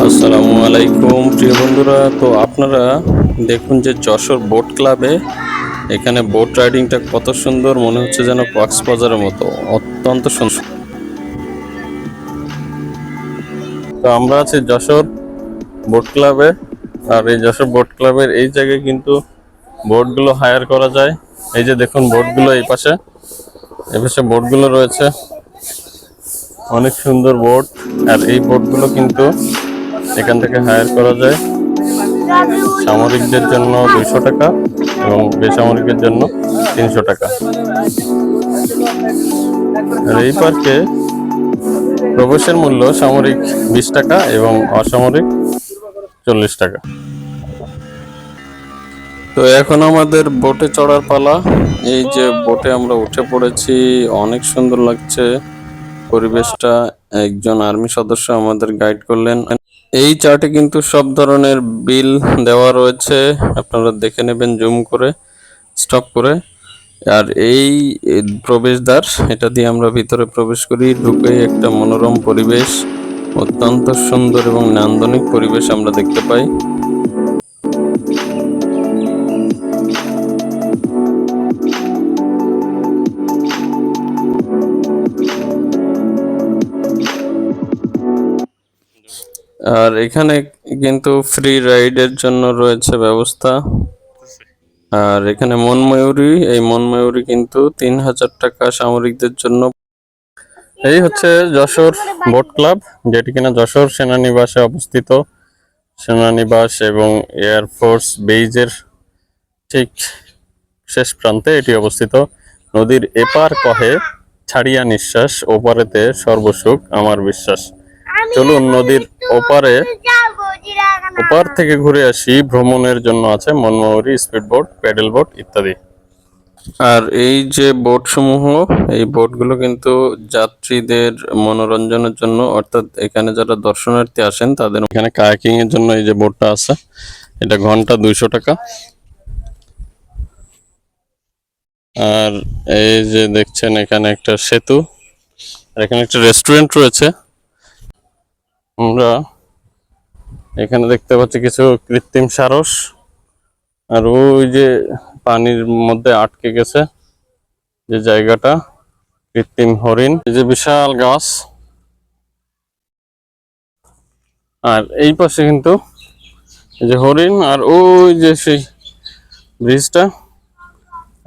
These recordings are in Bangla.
আসসালামু আলাইকুম, প্রিয় বন্ধুরা। তো আপনারা দেখুন যে যশোর বোট ক্লাবে এখানে বোট রাইডিংটা কত সুন্দর, মনে হচ্ছে যেন কক্সবাজারের মতো, অত্যন্ত সুন্দর। তো আমরা আছি যশোর বোট ক্লাবে, আর এই যশোর বোট ক্লাবের এই জায়গায় কিন্তু বোটগুলো হায়ার করা যায়। এই যে দেখুন বোটগুলো এই পাশে এই পাশে বোটগুলো রয়েছে। অনেক সুন্দর বোট, আর এই বোটগুলো কিন্তু এখান থেকে হায়ার করা যায়। সামরিকদের জন্য দুইশো টাকা এবং বেসামরিকের জন্য তিনশো টাকা। আর এই পার্কে প্রবেশের মূল্য সামরিক বিশ টাকা এবং অসামরিক চল্লিশ টাকা। তো এখন আমাদের বোটে চড়ার পালা। এই যে বোটে আমরা উঠে পড়েছি, অনেক সুন্দর লাগছে। পরিবেশটা, একজন আর্মি সদস্য আমাদের গাইড করলেন। এই চার্টে কিন্তু সব ধরনের বিল দেওয়া রয়েছে। আপনারা দেখে নেবেন, জুম করে, স্টপ করে। আর এই প্রবেশদ্বার, এটা দিয়ে আমরা ভিতরে প্রবেশ করি। ঢুকে একটা মনোরম পরিবেশ, অত্যন্ত সুন্দর এবং নান্দনিক পরিবেশ আমরা দেখতে পাই। আর এখানে কিন্তু ফ্রি রাইডের জন্য রয়েছে ব্যবস্থা। আর এখানে মনময়ূরী এই মনময়ূরী কিন্তু তিন হাজার টাকা সামরিকদের জন্য। এই হচ্ছে যশোর বোট ক্লাব যেটি কিনা যশোর সেনানিবাসে অবস্থিত। সেনানিবাস এবং এয়ারফোর্স বেইজের ঠিক শেষ প্রান্তে এটি অবস্থিত। নদীর এপার কহে ছাড়িয়া নিঃশ্বাস ওপারেতে সর্বসুখ আমার বিশ্বাস। চলুন নদীর ওপারে ওপার থেকে ঘুরে আসি ভ্রমণের জন্য আছে মনমোহরি স্পিড বোট প্যাডেল বোট ইত্যাদি। আর এই যে বোট সমূহ এই বোটগুলো কিন্তু যাত্রীদের মনোরঞ্জনের জন্য অর্থাৎ এখানে যারা দর্শনার্থী আসেন তাদের এখানে কায়াকিং এর জন্য এই যে বোটটা আছে এটা ঘণ্টা দুইশো টাকা। আর এই যে দেখছেন এখানে একটা সেতু আর এখানে একটা রেস্টুরেন্ট রয়েছে। আমরা এখানে দেখতে পাচ্ছি কিছু কৃত্রিম সারস। আর ওই যে পানির মধ্যে আটকে গেছে যে জায়গাটা, কৃত্রিম হরিণ। এই যে বিশাল গাছ। আর এই পাশে কিন্তু এই যে হরিণ, আর ওই যে সেই ব্রিজটা,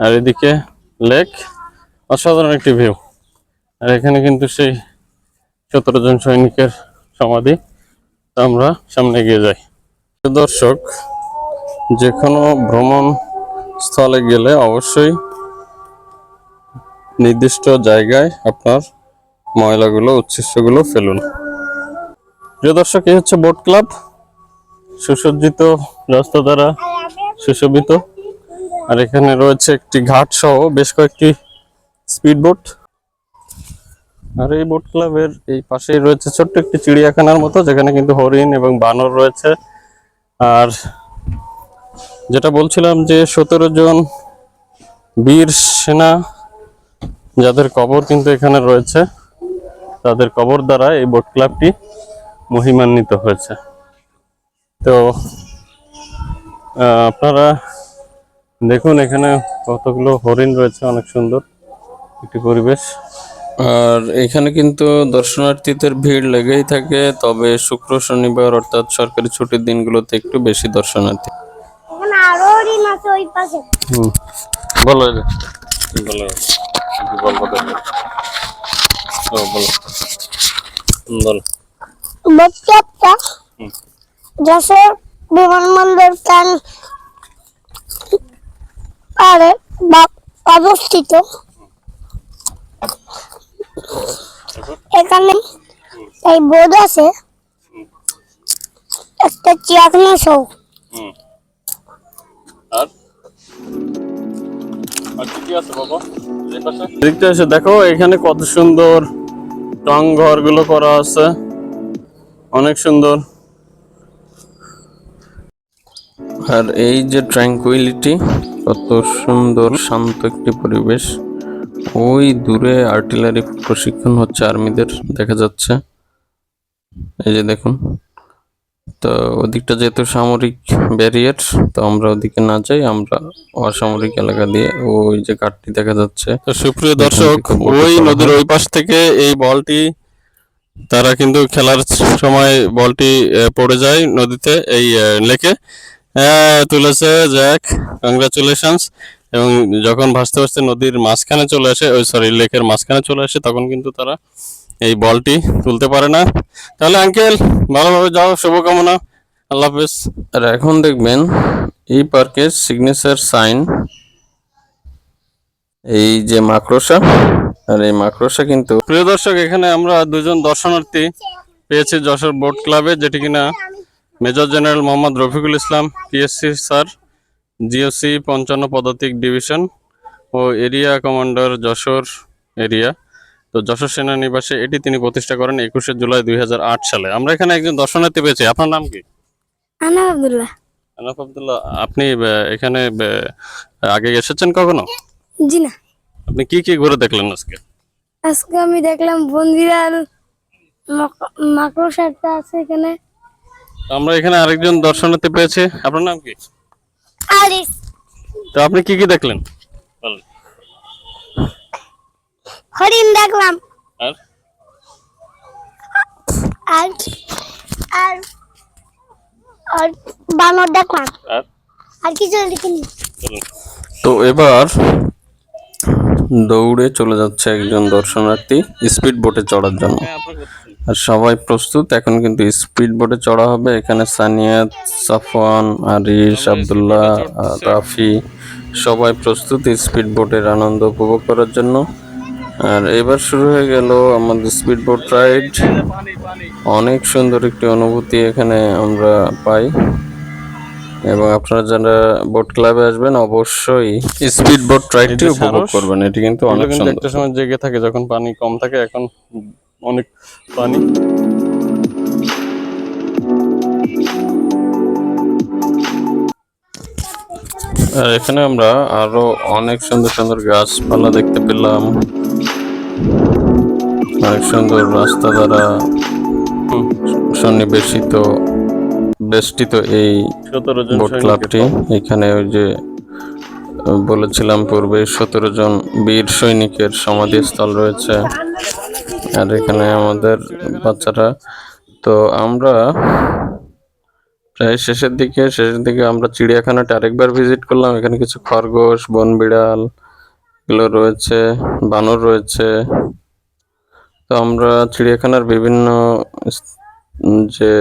আর এদিকে লেক। অসাধারণ একটি ভিউ। আর এখানে কিন্তু সেই সতেরো জন সৈনিকের সমাধি। আমরা সামনে এগিয়ে যাই। দর্শক যে কোনো ভ্রমণ স্থলে গেলে অবশ্যই নির্দিষ্ট জায়গায় আপনার ময়লাগুলো, উচ্ছিষ্টগুলো ফেলুন। প্রিয় দর্শক, এই হচ্ছে বোট ক্লাব। সুসজ্জিত রাস্তা দ্বারা সুশোভিত। আর এখানে রয়েছে একটি ঘাট সহ বেশ কয়েকটি স্পিড বোট। আর এই বোট ক্লাবের এই পাশেই রয়েছে ছোট্ট একটি চিড়িয়াখানার মতো, যেখানে কিন্তু হরিণ এবং বানর রয়েছে। আর যেটা বলছিলাম যে সতেরো জন বীর সেনা, যাদের কবর কিন্তু এখানে রয়েছে, তাদের কবর দ্বারা এই বোট ক্লাবটি মহিমান্বিত হয়েছে। তো আপনারা দেখুন এখানে কতগুলো হরিণ রয়েছে, অনেক সুন্দর একটি পরিবেশ। আর এখানে কিন্তু দর্শনার্থীদের ভিড় লেগেই থাকে তবে শুক্র শনিবার অর্থাৎ সরকারি ছুটির দিনগুলোতে একটু বেশি দর্শনার্থী। এখানে আরও হরিণ আছে ওই পাশে। হুম। বলো। যশোর বিমানবন্দর স্থান পারে অবস্থিত? এই বোর্ড আছে। একটা আর? এই পাশে? দেখতে এসে দেখো এখানে কত সুন্দর টং ঘরগুলো করা আছে। অনেক সুন্দর। আর এই যে ট্র্যাঙ্কুইলিটি কত সুন্দর শান্ত একটি পরিবেশ। ওই দূরে আর্টিলারি প্রশিক্ষণ হচ্ছে আর্মিদের দেখা যাচ্ছে। এই যে দেখুন। তো ওদিকটা যেহেতু সামরিক ব্যারিয়ার তো আমরা ওদিকে না যাই আমরা অসামরিক এলাকা দিয়ে ওই যে কাঠটি দেখা যাচ্ছে। তো সুপ্রিয় দর্শক ওই নদীর ওই পাশ থেকে এই বলটি তারা কিন্তু খেলার সময় বলটি পড়ে যায় নদীতে এই লেকে। তুলেছে জ্যাক কংগ্রাচুলেশনস এবং যখন ভাসতে ভাসতে নদীর মাঝখানে চলে আসে ওই সরি লেকের মাঝখানে চলে আসে তখন কিন্তু তারা এই বলটি তুলতে পারে না। তাহলে আঙ্কেল ভালোভাবে যাও শুভকামনা। আল্লাহ হাফেজ। আর এখন দেখবেন এই পার্কের সিগনেচার সাইন এই যে মাকড়সা আর এই মাকড়সা কিন্তু প্রিয় দর্শক এখানে আমরা দুজন দর্শনার্থী পেয়েছি যশোর বোট ক্লাবে যেটি কিনা major general Mohammad Rafiqul Islam PSC sir GOC পঞ্চান্ন পদাতিক ডিভিশন ও এরিয়া কমান্ডার যশোর এরিয়া। তো যশোর সেনানিবাসে এটি তিনি প্রতিষ্ঠা করেন একুশে জুলাই দুই হাজার আট সালে। আমরা এখানে একজন দর্শনার্থী পেয়েছি। আপনার নাম কি? আনা আব্দুল্লাহ। আনাফ আবদুল্লাহ আপনি এখানে আগে এসেছেন কখনো? জি না। আপনি কি কি ঘুরে দেখলেন আজকে? আজকে আমি দেখলাম বন্দিরাল মাকড়সা আছে এখানে। আমরা এখানে আরেকজন দর্শনার্থী পেয়েছি। আপনার নাম কি? তো আপনি কি কি দেখলেন? হরিণ দেখলাম। আর? আর আর আর বানর দেখলাম। আর? আর কিছু দেখিনি। তো এবার দৌড়ে চলে যাচ্ছে একজন দর্শনার্থী স্পিড বোটে চড়ার জন্য। আর সবাই প্রস্তুত। এখন কিন্তু স্পিড বোটে চড়া হবে। এখানে সানিয়াত সাফওয়ান আরিশ আব্দুল্লাহ রাফি সবাই প্রস্তুত স্পিড বোটের আনন্দ উপভোগ করার জন্য। আর এবার শুরু হয়ে গেল আমাদের স্পিড বোট রাইড। অনেক সুন্দর একটি অনুভূতি এখানে আমরা পাই। এবং আপনারা যারা বোট ক্লাবে আসবেন অবশ্যই স্পিড বোট রাইডটি উপভোগ করবেন। এটি কিন্তু অনেক সুন্দর। একটা সময় জেগে থাকে যখন পানি কম থাকে এখন অনেক পানি আর এখানে আমরা আরও অনেক সুন্দর সুন্দর গাছপালা দেখতে পেলাম। অনেক সুন্দর রাস্তা দ্বারা সন্নিবেশিত বেষ্টিত এই বোট ক্লাবটি। এখানে ওই যে বলেছিলাম পূর্বে সতেরো জন বীর সৈনিকের সমাধিস্থল রয়েছে। আর এখানে আমাদের বাচ্চারা, তো আমরা প্রায় শেষের দিকে শেষের দিকে আমরা চিড়িয়াখানাটা আরেকবার ভিজিট করলাম। এখানে কিছু খরগোশ, বন বিড়াল এগুলো রয়েছে, বানর রয়েছে। তো আমরা চিড়িয়াখানার বিভিন্ন যে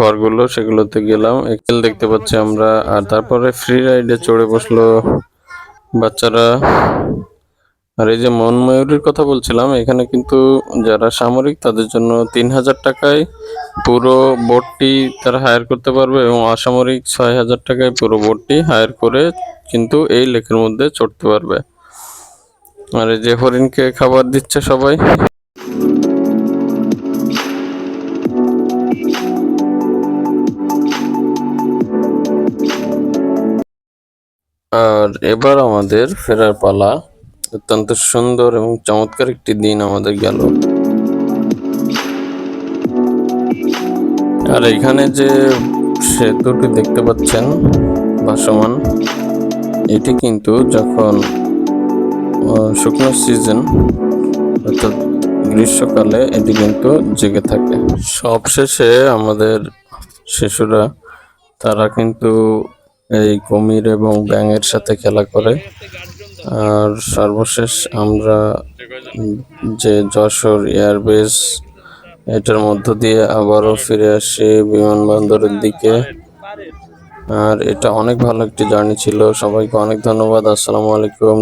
ঘরগুলো সেগুলোতে গেলাম। এক্সেল দেখতে পাচ্ছি আমরা, আর তারপরে ফ্রি রাইডে চড়ে বসল বাচ্চারা। আর এই যে মনময়ূরীর কথা বলছিলাম, এখানে কিন্তু যারা সামরিক, তাদের জন্য তিন হাজার টাকায় পুরো বোটটি তারা হায়ার করতে পারবে এবং অসামরিক ছয় হাজার টাকায় পুরো বোটটি হায়ার করে কিন্তু এই লেকের মধ্যে চড়তে পারবে। আর এই যে হরিণকে খাবার দিচ্ছে সবাই। আর এবার আমাদের ফেরার পালা। অত্যন্ত সুন্দর এবং চমৎকার একটি দিন আমাদের গেল। আর এখানে যে সেতুটি দেখতে পাচ্ছেন, ভাসমান, এটি কিন্তু যখন শুকনো সিজন অর্থাৎ গ্রীষ্মকালে এটি কিন্তু জেগে থাকে। সবশেষে আমাদের শিশুরা, তারা কিন্তু এই কুমির এবং ব্যাঙের সাথে খেলা করে। আর সর্বশেষ আমরা যে যশোর এয়ারবেস, এটার মধ্য দিয়ে আবারও ফিরে আসি বিমানবন্দরের দিকে। আর এটা অনেক ভালো একটি জার্নি ছিল। সবাইকে অনেক ধন্যবাদ। আসসালামু আলাইকুম।